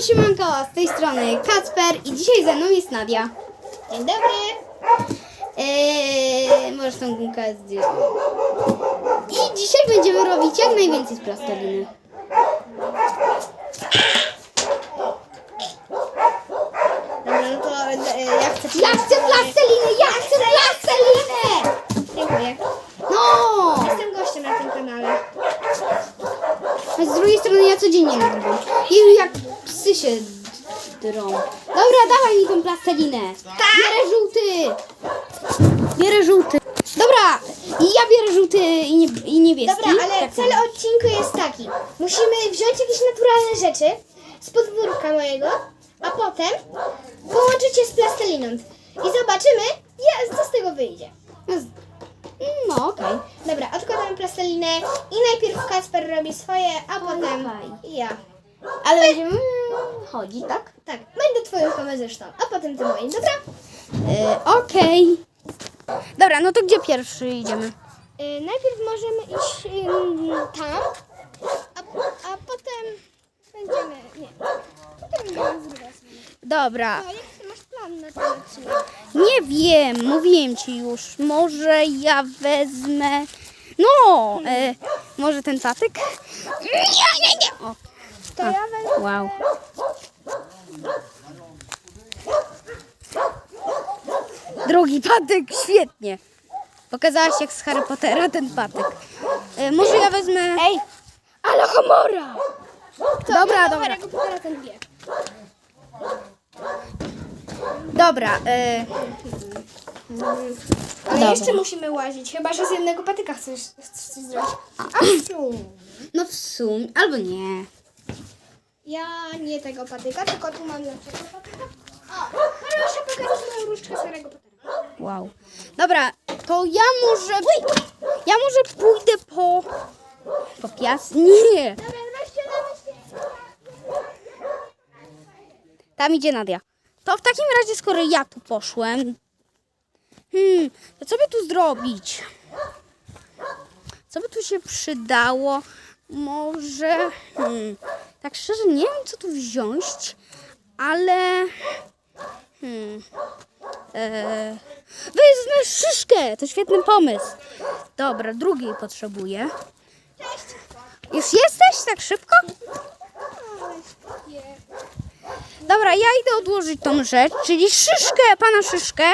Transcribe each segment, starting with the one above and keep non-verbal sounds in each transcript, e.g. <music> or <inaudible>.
siemanko, z tej strony Kacper i dzisiaj ze mną jest Nadia. Dzień dobry. Eee, możesz tą gumkę zdjąć. I dzisiaj będziemy robić jak najwięcej z plasteliny. Dobra, no to e, ja chcę... Ja chcę plastelinę, ja chcę plastelinę! Dziękuję. No! Jestem gościem na tym kanale. A z drugiej strony ja codziennie nagrywam. Jeju, jak psy się drą. Dobra, dawaj mi tą plastelinę. Bierę żółty. Bierę żółty. Dobra, i ja bierę żółty i, nie, i niebieski. Dobra, ale Tak cel odcinku jest taki. Musimy wziąć jakieś naturalne rzeczy z podwórka mojego, a potem połączyć je z plasteliną. I zobaczymy, ja- co z tego wyjdzie. No, okej. Dobra, odkładamy plastelinę i najpierw Kacper robi swoje, a potem dawaj. ja. Ale będziemy chodzić, tak? Tak, będę twoją kamerzystą, a potem ty moim, dobra? E, okej. Dobra, no to gdzie pierwszy idziemy? Y, najpierw możemy iść ym, tam, a, a potem będziemy. Nie. Potem będziemy z drugiej strony. Dobra, No, jak ty masz plan na ten odcinek? nie wiem, mówiłem ci już. Może ja wezmę. No, e, może ten patyk? Nie, nie, nie. O, To ja wezmę. wow. Drugi patyk, świetnie. Pokazałaś jak z Harry Pottera ten patyk. E, może ja wezmę. Ej, ale homora! Dobra, dobra. Pottera ten wie. Dobra, e, Ale Dobra. jeszcze musimy łazić, chyba że z jednego patyka chcesz, chcesz coś zrobić. A no w sumie, albo nie. Ja nie tego patyka, tylko tu mam lepszego patyka. O, proszę pokazać moją różdżkę z Harry'ego Pottera. Wow. Dobra, to ja może. Ja może pójdę po. Po pias? Nie. Dobra, weźcie, weźcie. Tam idzie Nadia. To w takim razie, skoro ja tu poszłem. Hmm, to co by tu zrobić? Co by tu się przydało? Może. Hmm, tak szczerze, nie wiem, co tu wziąć, ale. Hmm. E, wezmę szyszkę! To świetny pomysł. Dobra, drugiej potrzebuję. Już jesteś tak szybko? Dobra, ja idę odłożyć tą rzecz, czyli szyszkę, pana szyszkę.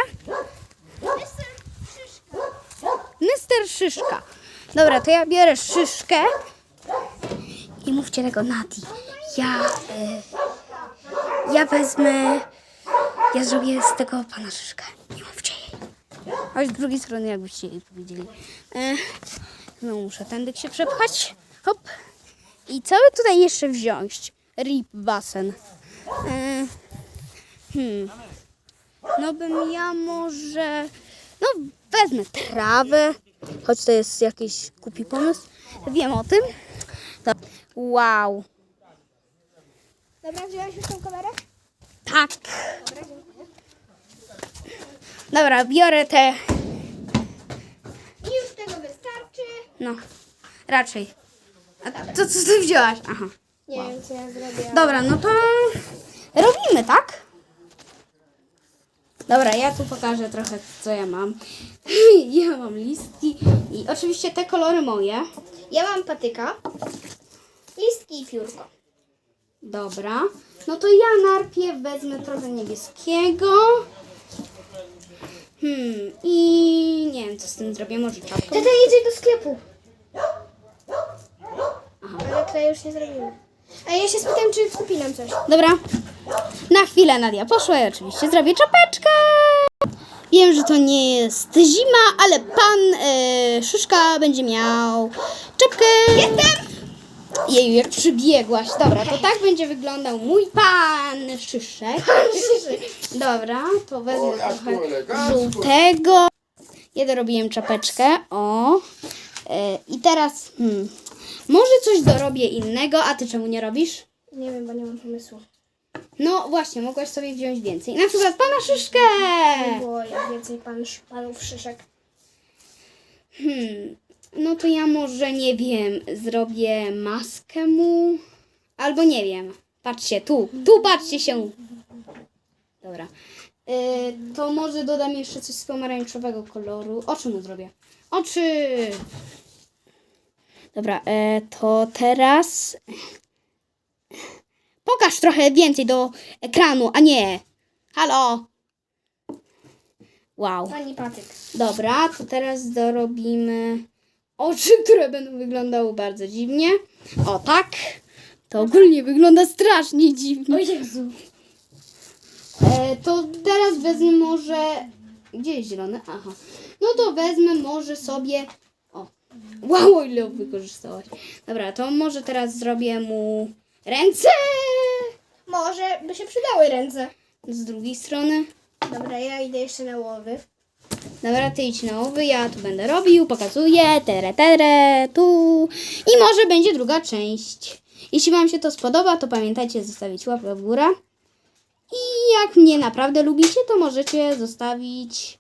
Mister Szyszka. Dobra, to ja biorę szyszkę i mówcie tego Nadi. Ja, e, ja wezmę, ja zrobię z tego pana szyszkę. Nie mówcie jej. Choć z drugiej strony jakbyście jej powiedzieli. E, no muszę tędy się przepchać. Hop. I co by tutaj jeszcze wziąć? Rip basen. E, hmm. No bym ja może... No wezmę trawę. Choć to jest jakiś głupi pomysł. Wiem o tym. Wow. Dobra, wziąłeś już tą kamerę? Tak. Dobra, dziękuję. Dobra, biorę te... I już tego wystarczy. No, raczej. A to co ty wzięłaś? Aha. Nie wiem, co ja zrobię. Dobra, no to robimy, tak? Dobra, ja tu pokażę trochę, co ja mam. <laughs> Ja mam listki i oczywiście te kolory moje. Ja mam patyka, listki i piórko. Dobra, no to ja najpierw wezmę trochę niebieskiego. Hmm, i nie wiem, co z tym zrobię, może czapkę. Tata jedzie do sklepu. Aha. Ale już nie zrobimy. A ja się spytam, czy kupi nam coś. Dobra, na chwilę Nadia poszła i oczywiście zrobię czapeczkę. Wiem, że to nie jest zima, ale pan e, Szyszka będzie miał czapkę. Jestem! Jeju, jak przybiegłaś. Dobra, to tak będzie wyglądał mój pan Szyszek. Dobra, to wezmę trochę żółtego. Ja dorobiłem czapeczkę. O. E, I teraz, hmm, może coś dorobię innego, a ty czemu nie robisz? Nie wiem, bo nie mam pomysłu. No właśnie, mogłaś sobie wziąć więcej. Na przykład pana Szyszkę. Bo ja więcej pan, panów szyszek. Hmm, no to ja może nie wiem, zrobię maskę mu. Albo nie wiem. Patrzcie, tu, tu patrzcie się. Dobra. E, to może dodam jeszcze coś z pomarańczowego koloru. Oczy mu zrobię. Oczy! Dobra, e, to teraz... Pokaż trochę więcej do ekranu, a nie... Halo! Wow. Pani Patyk. Dobra, to teraz dorobimy oczy, które będą wyglądały bardzo dziwnie. O tak. To ogólnie wygląda strasznie dziwnie. O Jezu. E, to teraz wezmę może... Gdzie jest zielony? Aha. No to wezmę może sobie... O. Wow, ile wykorzystałaś. Dobra, to może teraz zrobię mu ręce. Może by się przydały ręce. Z drugiej strony. Dobra, ja idę jeszcze na łowy. Dobra, ty idź na owy, ja tu będę robił, pokazuję, tere, tere, tu. I może będzie druga część. Jeśli Wam się to spodoba, to pamiętajcie zostawić łapę w górę. I jak mnie naprawdę lubicie, to możecie zostawić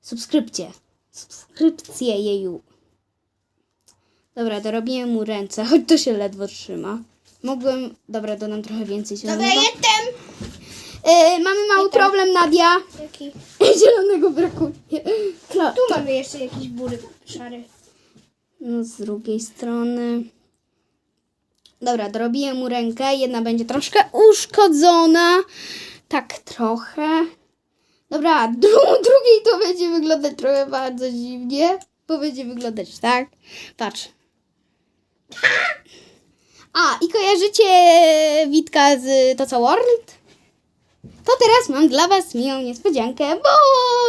subskrypcję. Subskrypcję jeju. Dobra, dorobiłem mu ręce, choć to się ledwo trzyma. Mogłem... Dobra, dodam trochę więcej Dobra, jestem. E, mamy mały problem, Nadia. Jaki? <laughs> Zielonego brakuje. No, Tu mamy jeszcze jakiś bury szary. No z drugiej strony. Dobra, dorobiłem mu rękę. Jedna będzie troszkę uszkodzona. Tak trochę. Dobra, <laughs> dru- drugiej to będzie wyglądać trochę bardzo dziwnie. Bo będzie wyglądać tak. Patrz. A, i kojarzycie Witka z To Co World? To teraz mam dla Was miłą niespodziankę, bo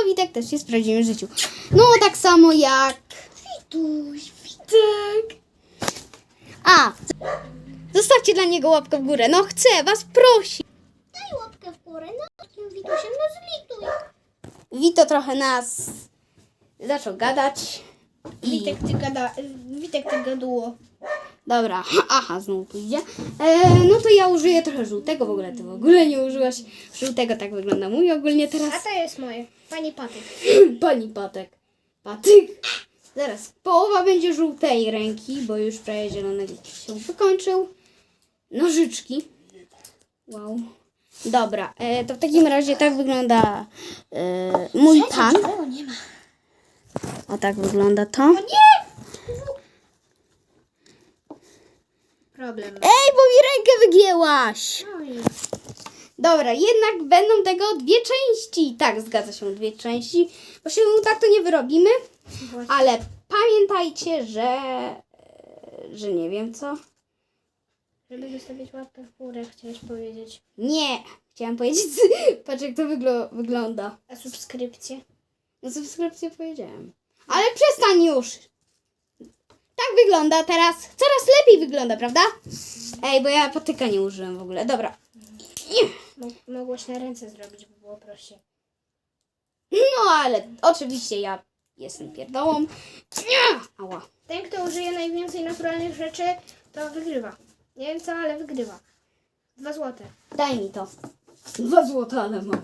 Witek też jest w prawdziwym życiu. No, tak samo jak Wituś, Witek. A! Zostawcie dla niego łapkę w górę. No chcę, was prosi. Daj łapkę w górę. No, tym Witusiem no zlituj. Wito trochę nas zaczął gadać. I... Witek, ty gada... Witek, ty gaduło. Dobra, aha, znowu pójdzie. E, no to ja użyję trochę żółtego, w ogóle ty w ogóle nie użyłaś żółtego, tak wygląda mój ogólnie A teraz. to jest moje. Pani Patyk. <clears throat> Pani Patek. Patyk. Zaraz, połowa będzie żółtej ręki, bo już prawie zielonego się wykończył. Nożyczki. Wow. Dobra, e, to w takim razie tak wygląda e, mój pan. O. O tak wygląda to. Nie! Problem. Ej, bo mi rękę wygięłaś! Oj. Dobra, jednak będą tego dwie części. Tak, zgadza się, dwie części. Bo się tak to nie wyrobimy. Właśnie. Ale pamiętajcie, że. e, że nie wiem co. Żeby zostawić łapkę w górę, chciałeś powiedzieć. Nie! Chciałam powiedzieć. <laughs> Patrz, jak to wyglo- wygląda. A subskrypcję? No, subskrypcję powiedziałem. Ale przestań już! Tak wygląda teraz. Coraz lepiej wygląda, prawda? Ej, bo ja patyka nie użyłem w ogóle. Dobra. Mo- mogłaś na ręce zrobić, by było prościej. No, ale oczywiście ja jestem pierdołą. Ała. Ten, kto użyje najwięcej naturalnych rzeczy, to wygrywa. Nie wiem co, ale wygrywa. Dwa złote. Daj mi to. Dwa złota, ale mało.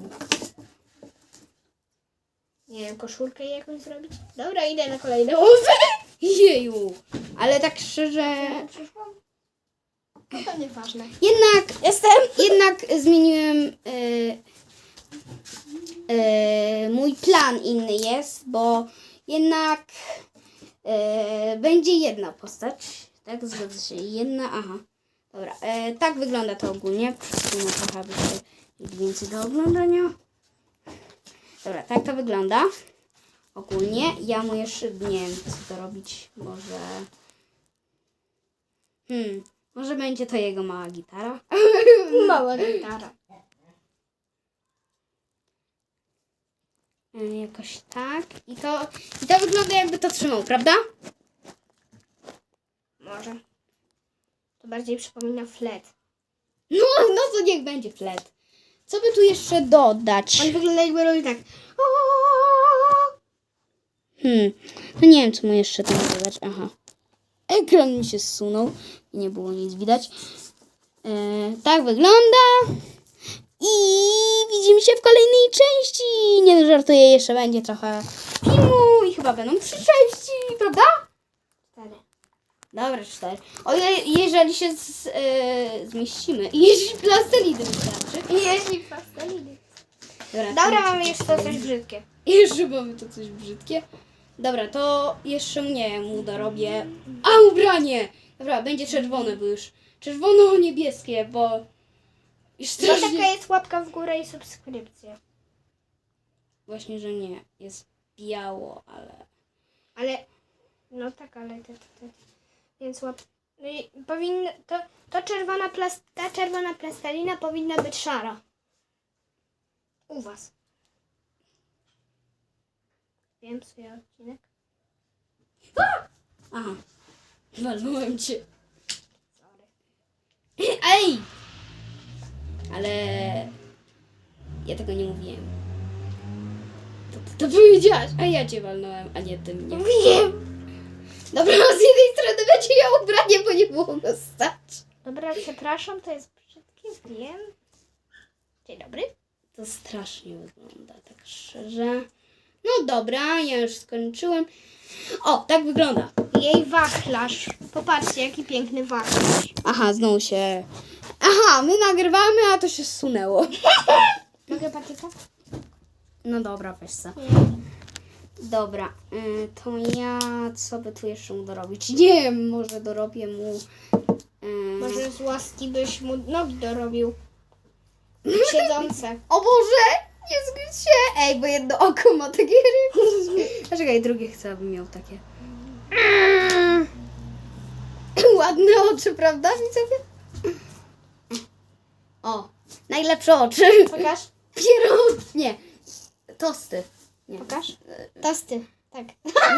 Nie wiem, koszulkę jakąś zrobić? Dobra, idę na kolejne łóżkę. Jeju. Ale tak szczerze... Przyszłam? No to nieważne. Jednak jestem... Jednak zmieniłem... Yy, yy, mój plan inny jest, bo jednak yy, będzie jedna postać. Tak, zgadza się. Jedna, aha. Dobra, yy, tak wygląda to ogólnie. Przesunę trochę, aby się mieć więcej do oglądania. Dobra, tak to wygląda. Ogólnie. Ja mu jeszcze nie wiem, co to robić. Może... Hmm, może będzie to jego mała gitara. <laughs> Mała gitara. E, Jakoś tak. I to, I to wygląda jakby to trzymał, prawda? Może. To bardziej przypomina flet. No, no to niech będzie flet. Co by tu jeszcze dodać? On wygląda jakby robił tak. Hmm, no nie wiem, co mu jeszcze tam dodać. Aha. Ekran mi się zsunął i nie było nic widać. E, tak wygląda. I widzimy się w kolejnej części. Nie no, żartuję, jeszcze będzie trochę filmu i chyba będą trzy części, prawda? Cztery. Dobra, cztery. O ile, jeżeli się z, e, zmieścimy. I jeśli plasteliny wystarczy. Jeśli pasteliny. Dobra, Dobra, to- mamy jeszcze coś brzydkie. Jeszcze mamy tu coś brzydkie. Dobra, to jeszcze mnie mu dorobię. A, ubranie! Dobra, będzie czerwone, bo już czerwono-niebieskie, bo już To taka strasznie... jest łapka w górę i subskrypcja. Właśnie, że nie. Jest biało, ale... Ale, no tak, ale to, to, to więc łap... No i powinno, to, to czerwona plas, ta czerwona plastelina powinna być szara. U was. Wiem, swój odcinek. Aha. Walnąłem cię. Sorry. Ej! Ale... Ja tego nie mówiłem. To, to, to powiedziałaś, a ja cię walnąłem, a nie ty mnie. Wiem. Dobra, z jednej strony będzie miał ubranie, bo nie było go stać. Dobra, przepraszam, to jest brzydkie, wiem. Dzień dobry. To strasznie wygląda, tak szczerze. No dobra, ja już skończyłem. O, tak wygląda. Jej wachlarz. Popatrzcie, jaki piękny wachlarz. Aha, znowu się... Aha, my nagrywamy, a to się zsunęło. <laughs> Mogę patyka? No dobra, weź se. Dobra, y, to ja co by tu jeszcze mu dorobić? Nie wiem, może dorobię mu... y, Może z łaski byś mu nogi dorobił. <laughs> Siedzące. O Boże! Nie zgryź się! Ej, bo jedno oko ma takie ryby. A czekaj, drugie chcę, aby miał takie. <clears throat> Ładne oczy, prawda, widzowie? O, najlepsze oczy. Pokaż. Piero... Nie, tosty. Nie, Pokaż. Tosty. Tak.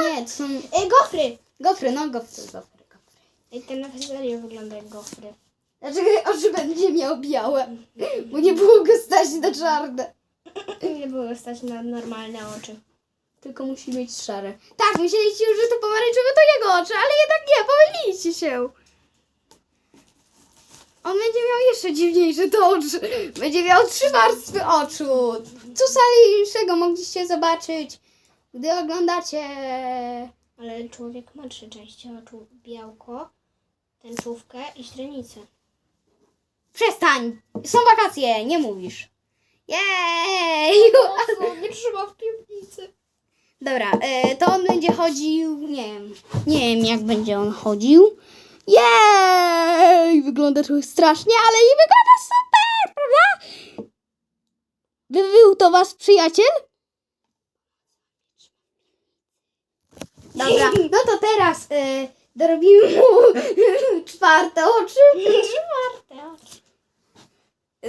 nie to są E, gofry. gofry, no gofry, gofry, gofry. Ej, ten na serio wygląda jak gofry. Dlaczego oczy będzie miał białe? Bo nie było go stać na czarne. Nie było stać na normalne oczy. Tylko musi mieć szare. Tak, myśleliście już, że to pomarańczowe to jego oczy, ale jednak nie, pomyliliście się. On będzie miał jeszcze dziwniejsze to oczy. Będzie miał trzy warstwy oczu. Co salniejszego mogliście zobaczyć, gdy oglądacie. Ale człowiek ma trzy części oczu. Białko, tęczówkę i źrenicę. Przestań! Są wakacje, nie mówisz. Jej! nie trzyma w piwnicy. Dobra, e, to on będzie chodził, nie wiem, nie wiem jak będzie on chodził. Jej! Wygląda trochę strasznie, ale i wygląda super, prawda? Wywył to was przyjaciel? Dobra, no to teraz e, dorobimy mu <laughs> czwarte oczy. Czwarte oczy.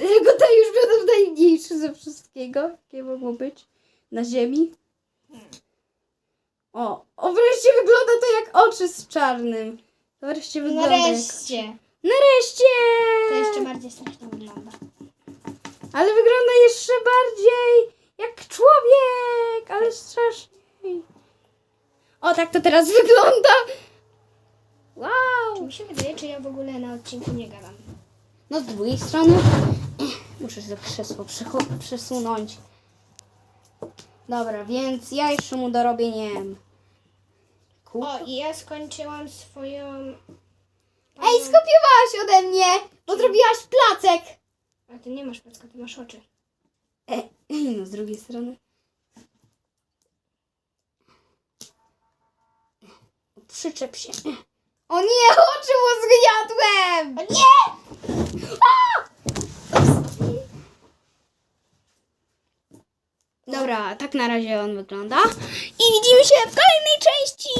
Tylko te już będą najmniejsze ze wszystkiego, jakie mogło być na ziemi. O, o wreszcie wygląda to jak oczy z czarnym. To wreszcie wygląda jak... Nareszcie. Nareszcie! To jeszcze bardziej strasznie wygląda. Ale wygląda jeszcze bardziej jak człowiek, ale straszniej. O, tak to teraz <laughs> wygląda. Czy Wow! mi się wydaje, czy ja w ogóle na odcinku nie gadam? No z drugiej strony muszę sobie krzesło przecho- przesunąć. Dobra, więc ja jeszcze mu dorobię, nie wiem. Kup. O, i ja skończyłam swoją... Ej, skopiowałaś ode mnie, bo zrobiłaś placek. A ty nie masz placka, ty masz oczy. E, <clears throat> no z drugiej strony. Przyczep się. O nie, oczy mu zgniatłem! O nie! Dobra, tak na razie on wygląda. I <laughs> widzimy się w kolejnej części!